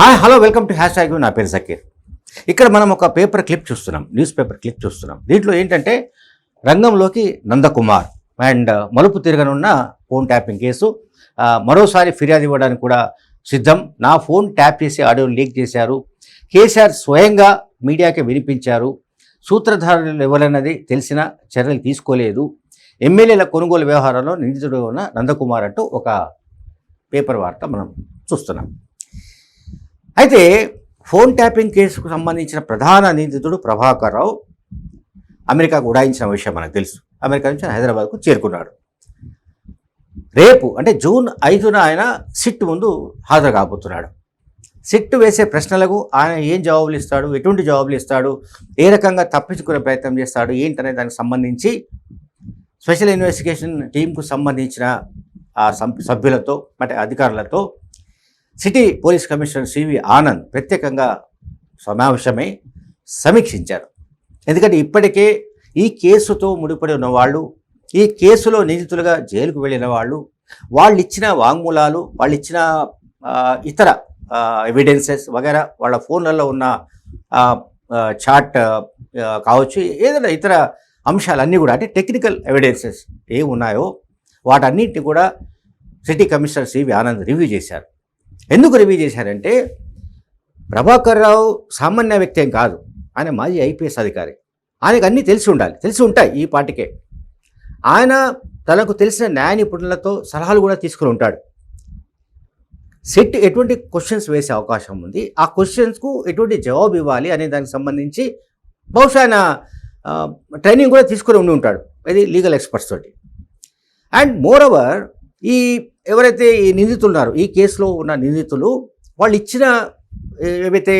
Hi hello welcome to hashtag నా పేరు జకీర్. ఇక్కడ మనం ఒక పేపర్ క్లిప్ చూస్తున్నాం న్యూస్ పేపర్ క్లిప్ చూస్తున్నాం. దీంట్లో ఏంటంటే రంగంలోకి నందకుమార్ అండ్ మలుపు తిరగనున్న ఫోన్ ట్యాపింగ్ కేసు. మరోసారి ఫిర్యాదు ఇవ్వడానికి కూడా సిద్ధం. నా ఫోన్ ట్యాప్ చేసి ఆడియోని లీక్ చేశారు. కేసీఆర్ స్వయంగా మీడియాకి వినిపించారు. సూత్రధారులు ఎవరన్నది తెలిసిన చర్యలు తీసుకోలేదు. ఎమ్మెల్యేల కొనుగోలు వ్యవహారంలో నిందితుడు ఉన్న నందకుమార్ అంటూ ఒక పేపర్ వార్త మనం చూస్తున్నాం. అయితే ఫోన్ ట్యాపింగ్ కేసుకు సంబంధించిన ప్రధాన నిందితుడు ప్రభాకర్ రావు అమెరికాకు ఉడాయించిన విషయం మనకు తెలుసు. అమెరికా నుంచి హైదరాబాద్కు చేరుకున్నాడు. రేపు అంటే జూన్ ఐదున ఆయన సిట్ ముందు హాజరు కాబోతున్నాడు. సిట్ వేసే ప్రశ్నలకు ఆయన ఏం జవాబులు ఇస్తాడు? ఎటువంటి జవాబులు ఇస్తాడు? ఏ రకంగా తప్పించుకునే ప్రయత్నం చేస్తాడు? ఏంటనే దానికి సంబంధించి స్పెషల్ ఇన్వెస్టిగేషన్ టీంకు సంబంధించిన ఆ సభ్యులతో అంటే అధికారులతో city police commissioner CV Anand ప్రత్యేకంగా సమావేశమై సమీక్షించారు. ఎందుకంటే ఇప్పటికే ఈ కేసుతో ముడిపడి ఉన్న వాళ్ళు ఈ కేసులో నిందితులుగా జైలుకు వెళ్ళిన వాళ్ళు వాళ్ళు ఇచ్చిన వాంగ్మూలాలు వాళ్ళు ఇచ్చిన ఇతర ఎవిడెన్సెస్ వగేరా వాళ్ళ ఫోన్లలో ఉన్న చాట్ కావచ్చు ఏదైనా ఇతర అంశాలన్నీ కూడా అంటే టెక్నికల్ ఎవిడెన్సెస్ ఏ ఉన్నాయో వాటన్నిటిని కూడా city commissioner CV Anand review చేశారు. ఎందుకు రివ్యూ చేశారంటే ప్రభాకర్ రావు సామాన్య వ్యక్తి ఏం కాదు. ఆయన మాజీ ఐపీఎస్ అధికారి. ఆయనకు అన్నీ తెలిసి ఉండాలి. తెలిసి ఉంటాయి ఈ పాటికే. ఆయన తనకు తెలిసిన న్యాయ నిపుణులతో సలహాలు కూడా తీసుకుని ఉంటాడు. సెట్ ఎటువంటి క్వశ్చన్స్ వేసే అవకాశం ఉంది. ఆ క్వశ్చన్స్కు ఎటువంటి జవాబు ఇవ్వాలి అనే దానికి సంబంధించి బహుశా ఆయన ట్రైనింగ్ కూడా తీసుకుని ఉండి ఉంటాడు. ఇది లీగల్ ఎక్స్పర్ట్స్ తోటి. అండ్ మోర్ ఓవర్ ఈ ఎవరైతే ఈ నిందితులు ఉన్నారో ఈ కేసులో ఉన్న నిందితులు వాళ్ళు ఇచ్చిన ఏవైతే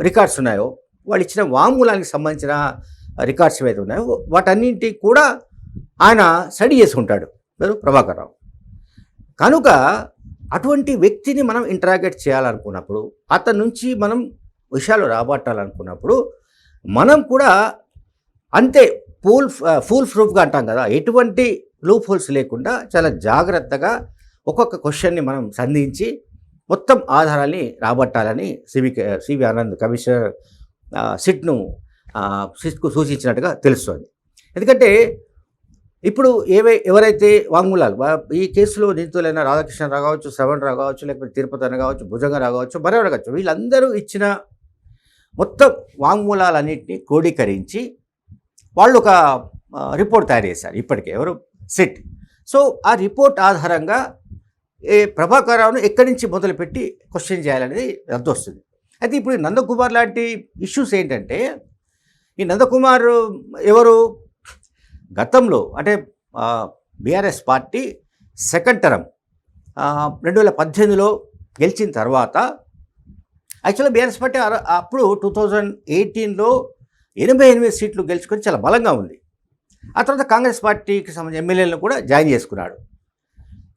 రికార్డ్స్ ఉన్నాయో వాళ్ళు ఇచ్చిన వాంగ్మూలానికి సంబంధించిన రికార్డ్స్ ఏవైతే ఉన్నాయో వాటన్నింటి కూడా ఆయన స్టడీ చేసుకుంటాడు. ఉంటాడు ప్రభాకర్ రావు. కనుక అటువంటి వ్యక్తిని మనం ఇంటరాగేట్ చేయాలనుకున్నప్పుడు అతని నుంచి మనం విషయాలు రాబట్టాలనుకున్నప్పుడు మనం కూడా అంతే ఫూల్ ఫూల్ ప్రూఫ్గా అంటాం కదా ఎటువంటి లూప్ హోల్స్ లేకుండా చాలా జాగ్రత్తగా ఒక్కొక్క క్వశ్చన్ని మనం సంధించి మొత్తం ఆధారాన్ని రాబట్టాలని సివి సివి ఆనంద్ కమిషనర్ సిట్ను సిట్కు సూచించినట్టుగా తెలుస్తుంది. ఎందుకంటే ఇప్పుడు ఏవై ఎవరైతే వాంగ్మూలాలు ఈ కేసులో నిందితులైన రాధాకృష్ణరావు కావచ్చు శ్రవణ్ రావు కావచ్చు లేకపోతే తిరుపతి అన్న కావచ్చు భుజంగ రావు కావచ్చు మరెవరు కావచ్చు వీళ్ళందరూ ఇచ్చిన మొత్తం వాంగ్మూలాలన్నింటినీ క్రోడీకరించి వాళ్ళు ఒక రిపోర్ట్ తయారు చేశారు ఇప్పటికే. ఎవరు సిట్. సో ఆ రిపోర్ట్ ఆధారంగా ఏ ఎక్కడి నుంచి మొదలుపెట్టి క్వశ్చన్ చేయాలనేది అర్థం వస్తుంది. అయితే ఇప్పుడు నందకుమార్ లాంటి ఇష్యూస్ ఏంటంటే ఈ నందకుమార్ ఎవరు? గతంలో అంటే బీఆర్ఎస్ పార్టీ సెకండ్ టర్మ్ రెండు వేల పద్దెనిమిదిలో గెలిచిన తర్వాత యాక్చువల్గా బీఆర్ఎస్ పార్టీ అప్పుడు టూ థౌజండ్ ఎయిటీన్లో ఎనభై ఎనిమిది సీట్లు గెలుచుకొని చాలా బలంగా ఉంది. ఆ తర్వాత కాంగ్రెస్ పార్టీకి సంబంధించిన ఎమ్మెల్యేలను కూడా జాయిన్ చేసుకున్నాడు.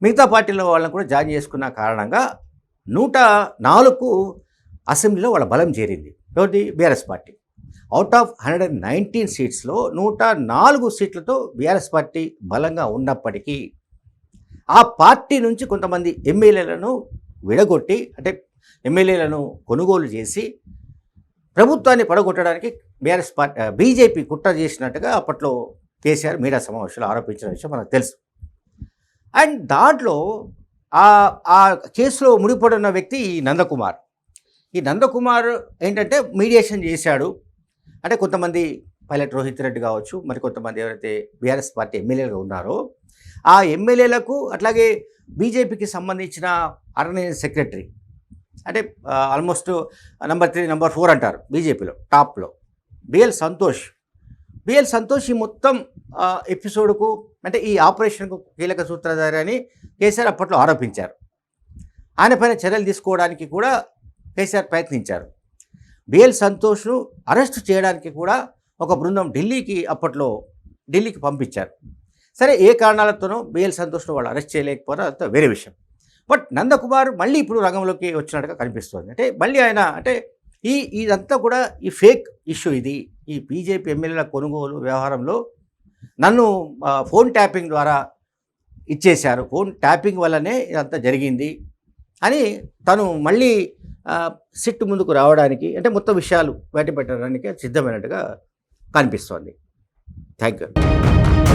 మిగతా పార్టీల వాళ్ళని కూడా జాయిన్ చేసుకున్న కారణంగా నూట నాలుగు అసెంబ్లీలో వాళ్ళ బలం చేరింది. ఎవరిది? BRS party. Out of hundred and nineteen సీట్స్లో నూట నాలుగు సీట్లతో బీఆర్ఎస్ పార్టీ బలంగా ఉన్నప్పటికీ ఆ పార్టీ నుంచి కొంతమంది ఎమ్మెల్యేలను విడగొట్టి అంటే ఎమ్మెల్యేలను కొనుగోలు చేసి ప్రభుత్వాన్ని పడగొట్టడానికి బీఆర్ఎస్ పార్టీ బీజేపీ కుట్ర చేసినట్టుగా అప్పట్లో కేసీఆర్ మీడియా సమావేశంలో ఆరోపించిన విషయం మనకు తెలుసు. అండ్ దాంట్లో ఆ ఆ కేసులో ముడిపడి వ్యక్తి ఈ నందకుమార్. ఈ నందకుమార్ ఏంటంటే మీడియేషన్ చేశాడు. అంటే కొంతమంది పైలట్ రోహిత్ రెడ్డి కావచ్చు మరి కొంతమంది ఎవరైతే బీఆర్ఎస్ పార్టీ ఎమ్మెల్యేలుగా ఉన్నారో ఆ ఎమ్మెల్యేలకు అట్లాగే బీజేపీకి సంబంధించిన ఆర్గనైజింగ్ సెక్రటరీ అంటే almost number three number four అంటారు బీజేపీలో టాప్లో. బిఎల్ సంతోష్ బిఎల్ సంతోష్ ఈ మొత్తం ఎపిసోడ్కు అంటే ఈ ఆపరేషన్కు కీలక సూత్రధారి అని కేసీఆర్ అప్పట్లో ఆరోపించారు. ఆయన పైన చర్యలు తీసుకోవడానికి కూడా కేసీఆర్ ప్రయత్నించారు. బిఎల్ సంతోష్ను అరెస్ట్ చేయడానికి కూడా ఒక బృందం ఢిల్లీకి అప్పట్లో ఢిల్లీకి పంపించారు. సరే ఏ కారణాలతోనో బిఎల్ సంతోష్ను వాళ్ళు అరెస్ట్ చేయలేకపోతే అంత వేరే విషయం. బట్ నందకుమార్ మళ్ళీ ఇప్పుడు రంగంలోకి వచ్చినట్టుగా కనిపిస్తుంది. అంటే మళ్ళీ ఆయన అంటే ఈ ఇదంతా కూడా ఈ ఫేక్ ఇష్యూ ఇది. ఈ బీజేపీ ఎమ్మెల్యేల కొనుగోలు వ్యవహారంలో నన్ను ఫోన్ ట్యాపింగ్ ద్వారా ఇచ్చేశారు. ఫోన్ ట్యాపింగ్ వల్లనే ఇదంతా జరిగింది అని తను మళ్ళీ సిట్ ముందుకు రావడానికి అంటే మొత్తం విషయాలు బయట పెట్టడానికి సిద్ధమైనట్టుగా కనిపిస్తోంది. Thank you